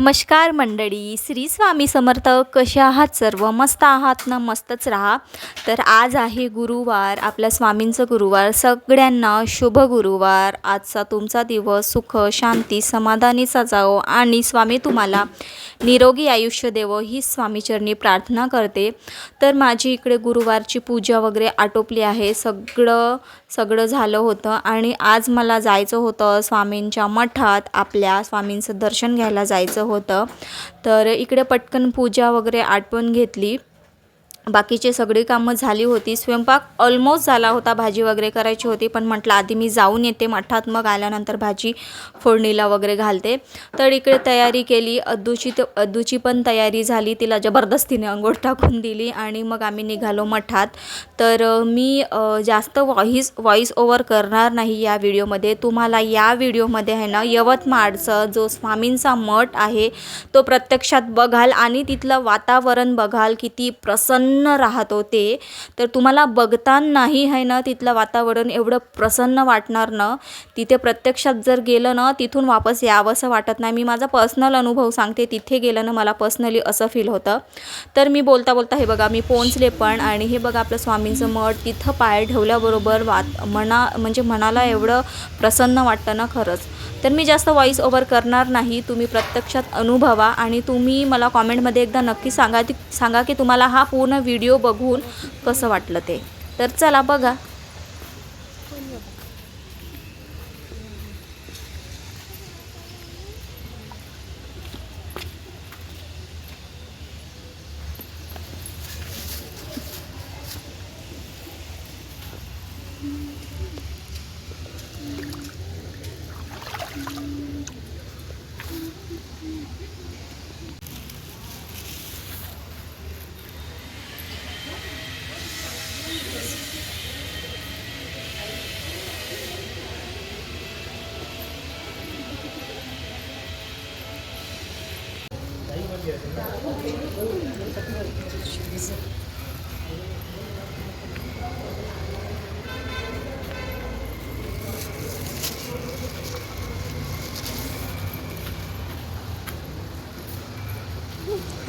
नमस्कार मंडळी श्री स्वामी समर्थ कसे आहात सर्व? मस्त आहात ना? मस्तच राहा. तर आज आहे गुरुवार आपल्या स्वामींचं गुरुवार. सगळ्यांना शुभ गुरुवार. आजचा तुमचा दिवस सुख शांती समाधानीचा जाओ आणि स्वामी तुम्हाला निरोगी आयुष्य देवो ही स्वामीचरणी प्रार्थना करते. तर माझी इकडे गुरुवारची पूजा वगैरे आटोपली आहे. सगळं सगळं झालं होतं आणि आज मला जायचं होतं स्वामींच्या मठात. आपल्या स्वामींचं दर्शन घ्यायला जायचं होतं. तर इकडे पटकन पूजा वगैरे आटपून घेतली. बाकीचे सगळी कामं झाली होती. स्वयंपाक ऑलमोस्ट झाला होता. भाजी वगैरे करायची होती. पण म्हटलं आधी मी जाऊन येते. मठात मग आल्यानंतर भाजी फोडणीला वगैरे घालते. तर इकडे तयारी केली. अद्दूची तर अद्दूची पण तयारी झाली. तिला जबरदस्तीने अंघोळ टाकून दिली आणि मग आम्ही निघालो मठात. तर मी जास्त व्हॉईस व्हॉईस ओव्हर करणार नाही या व्हिडिओमध्ये. तुम्हाला या व्हिडिओमध्ये आहे ना यवतमाळचं जो स्वामींचा मठ आहे तो प्रत्यक्षात बघाल आणि तिथलं वातावरण बघाल. किती प्रसन्न राहतो ते. तर तुम्हाला बघतानाही आहे ना तिथलं वातावरण एवढं प्रसन्न वाटणार ना तिथे प्रत्यक्षात जर गेलं ना तिथून वापस यावंसं वाटत नाही. मी माझा पर्सनल अनुभव सांगते तिथे गेलं ना मला पर्सनली असं फील होतं. तर मी बोलता बोलता हे बघा मी पोहोचले पण आणि हे बघा आपलं स्वामींचं मठ तिथं पाय ठेवल्याबरोबर वात मना म्हणजे मनाला एवढं प्रसन्न वाटतं ना खरंच. तर मी जास्त व्हॉइस ओव्हर करणार नाही. तुम्ही प्रत्यक्षात अनुभवा आणि तुम्ही मला कॉमेंटमध्ये एकदा नक्की सांगा ती सांगा की तुम्हाला हा पूर्ण व्हिडिओ बघून कसं वाटलं ते. तर चला बघा.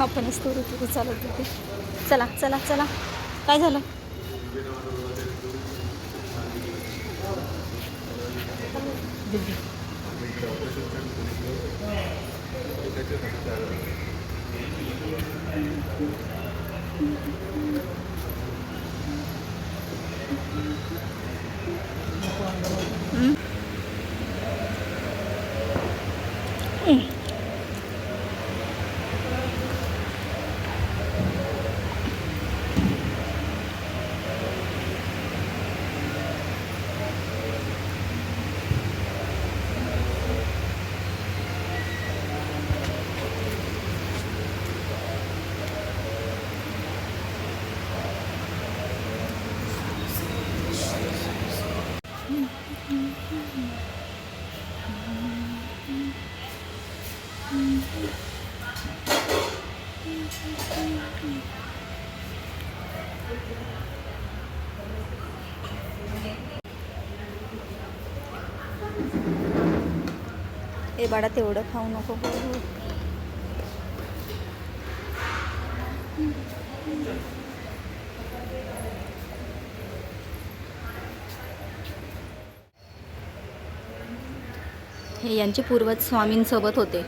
आपणच थोडं थोडं चालत होते चला चला चला. काय झालं? ए बाळा तेवढं खाऊ नको. हे यांचे पूर्वज स्वामींसोबत होते.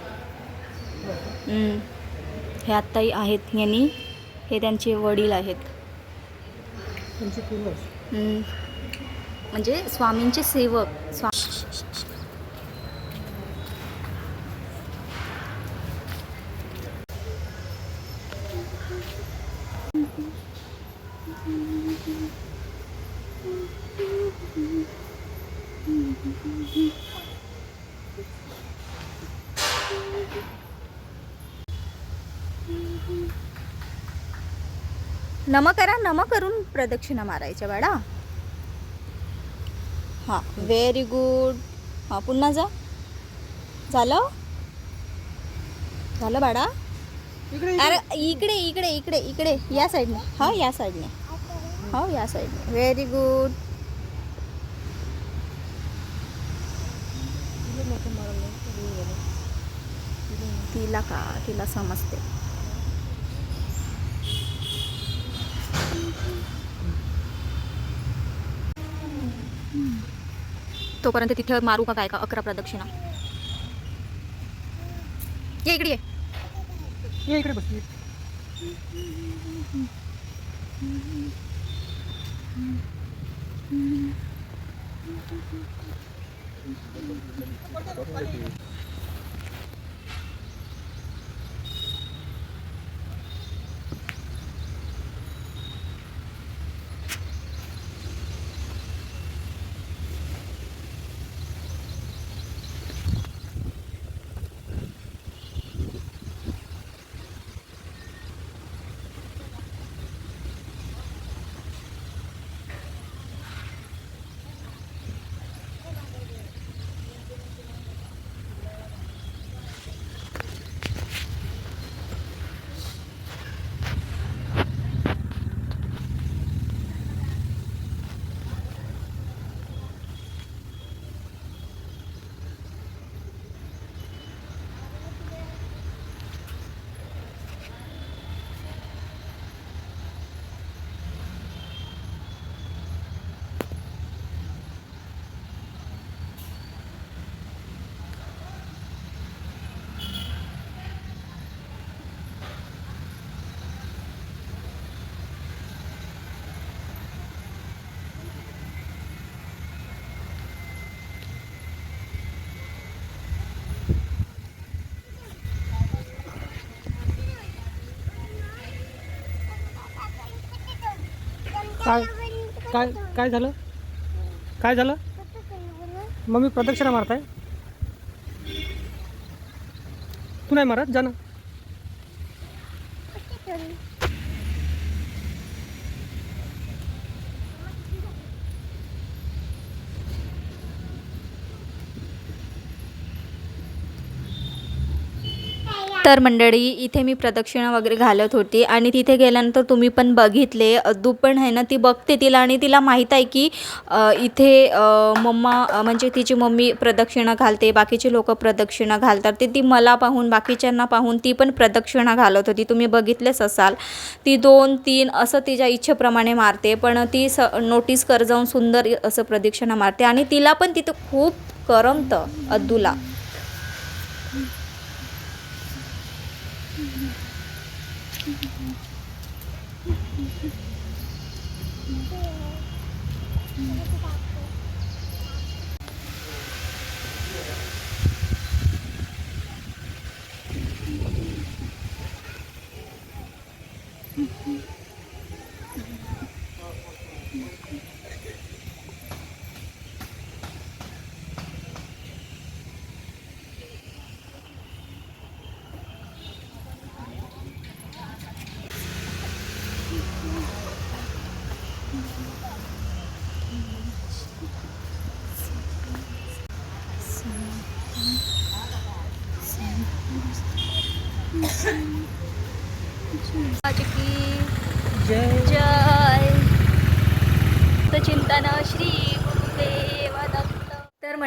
हे आत्ताही आहेत यांनी हे त्यांचे वडील आहेत. म्हणजे स्वामींचे सेवक स्वा नम करा नम करून प्रदक्षिणा मारायच्या बाळा. हां व्हेरी गुड हां पुन्हा जा. झालं? झालं बाळा? अरे इकडे इकडे इकडे इकडे. या साईडने हो या साईडने हो या साईडने व्हेरी गुड तिला का तिला समजते. तोपर्यंत तिथे मारू का काय का अकरा प्रदक्षिणा ये इकडे ये इकडे बस ये. काय काय काय झालं? काय झालं? मग मी प्रदक्षिणा मारताय? तू नाही मारत? जा ना. तर मंडळी इथे मी प्रदक्षिणा वगैरे घालत होती आणि तिथे गेल्यानंतर तुम्ही पण बघितले. अद्दू पण आहे ना ती बघते तिला आणि तिला माहीत आहे की इथे मम्मा म्हणजे तिची मम्मी प्रदक्षिणा घालते बाकीचे लोक प्रदक्षिणा घालतात. ते ती मला पाहून बाकीच्यांना पाहून ती पण प्रदक्षिणा घालत होती. तुम्ही बघितलेच असाल. ती दोन तीन असं तिच्या इच्छेप्रमाणे मारते पण ती स नोटीस कर जाऊन सुंदर असं प्रदक्षिणा मारते आणि तिला पण तिथं खूप करमतं अद्दूला.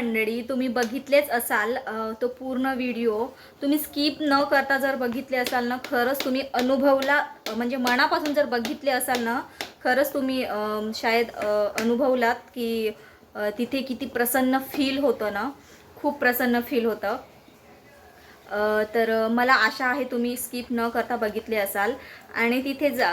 मंडळी तुम्ही बघितलेच असाल तो पूर्ण व्हिडिओ. तुम्ही स्किप न करता जर बघितले असाल ना खरंच तुम्ही अनुभवला म्हणजे मनापासून जर बघितले असाल ना खरंच तुम्ही शायद अनुभवलात की तिथे किती प्रसन्न फील होतं ना. खूप प्रसन्न फील होतं. तर मला आशा आहे तुम्ही स्किप न करता बघितले असाल. आणि तिथे जा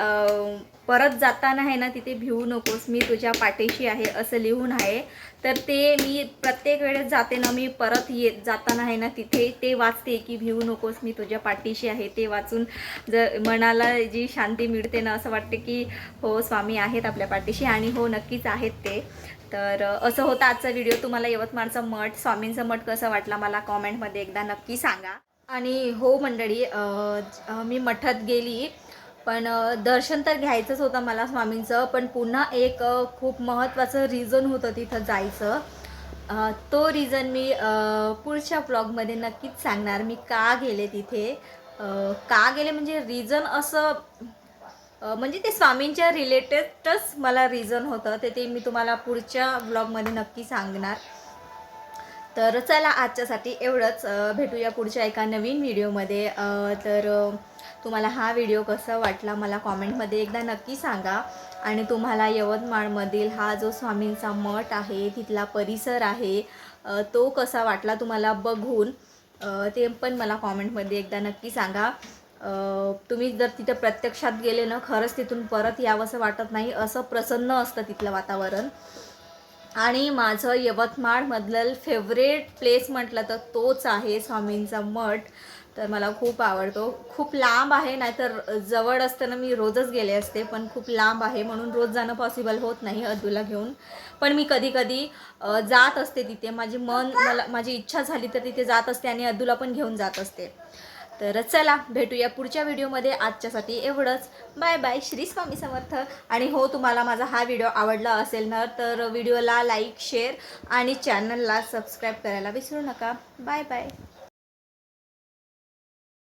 परत जाताना आहे ना तिथे भिवू नकोस. मी तुझ्या पाठीशी आहे असं लिहून आहे. तर ते मी प्रत्येक वेळेस जाते ना मी परत येत जाताना आहे ना तिथे ते वाचते की भिवू नकोस मी तुझ्या पाठीशी आहे. ते वाचून जर मनाला जी शांती मिळते ना असं वाटते की हो स्वामी आहेत आपल्या पाठीशी आणि हो नक्कीच आहेत ते. तर असं होतं आजचा व्हिडिओ तुम्हाला यवतमाळचा मठ स्वामींचा मठ कसं वाटला मला कॉमेंटमध्ये एकदा नक्की सांगा. आणि हो मंडळी मी मठात गेली पण दर्शन तर घ्यायचंच होतं मला स्वामींचं पण पुन्हा एक खूप महत्त्वाचं रिझन होतं तिथं जायचं. तो रिझन मी पुढच्या ब्लॉगमध्ये नक्कीच सांगणार. मी का गेले तिथे? का गेले म्हणजे रिझन असं म्हणजे ते स्वामींच्या रिलेटेडच मला रिझन होतं. ते ते मी तुम्हाला पुढच्या ब्लॉगमध्ये नक्की सांगणार. तर चला आजच्यासाठी एवढंच. भेटूया पुढच्या एका नवीन व्हिडिओमध्ये तर तुम्हाला हा व्हिडिओ कसा वाटला मला कॉमेंटमध्ये एकदा नक्की सांगा. आणि तुम्हाला यवतमाळमधील हा जो स्वामींचा मठ आहे तिथला परिसर आहे तो कसा वाटला तुम्हाला बघून ते पण मला कॉमेंटमध्ये एकदा नक्की सांगा. तुम्ही जर तिथं प्रत्यक्षात गेले ना खरंच तिथून परत यावंसं वाटत नाही. असं प्रसन्न असतं तिथलं वातावरण. आणि माझं यवतमाळमधलं फेवरेट प्लेस म्हटलं तर तोच आहे स्वामींचा मठ. तर मला खूप आवडतो. खूप लांब आहे नाहीतर जवळ असताना मी रोजच गेले असते पण खूप लांब आहे म्हणून रोज जाणं पॉसिबल होत नाही अद्दूला घेऊन. पण मी कधी कधी जात असते तिथे. माझी मन मला माझी इच्छा झाली तर तिथे जात असते आणि अद्दूला पण घेऊन जात असते. तर चला भेटूया पुढच्या व्हिडिओमध्ये. आजच्यासाठी एवढंच. Bye bye. श्री स्वामी समर्थ. आणि हो तुम्हाला माझा हा व्हिडिओ आवडला असेल ना तर व्हिडिओला लाईक शेअर आणि चॅनलला सबस्क्राईब करायला विसरू नका. Bye bye.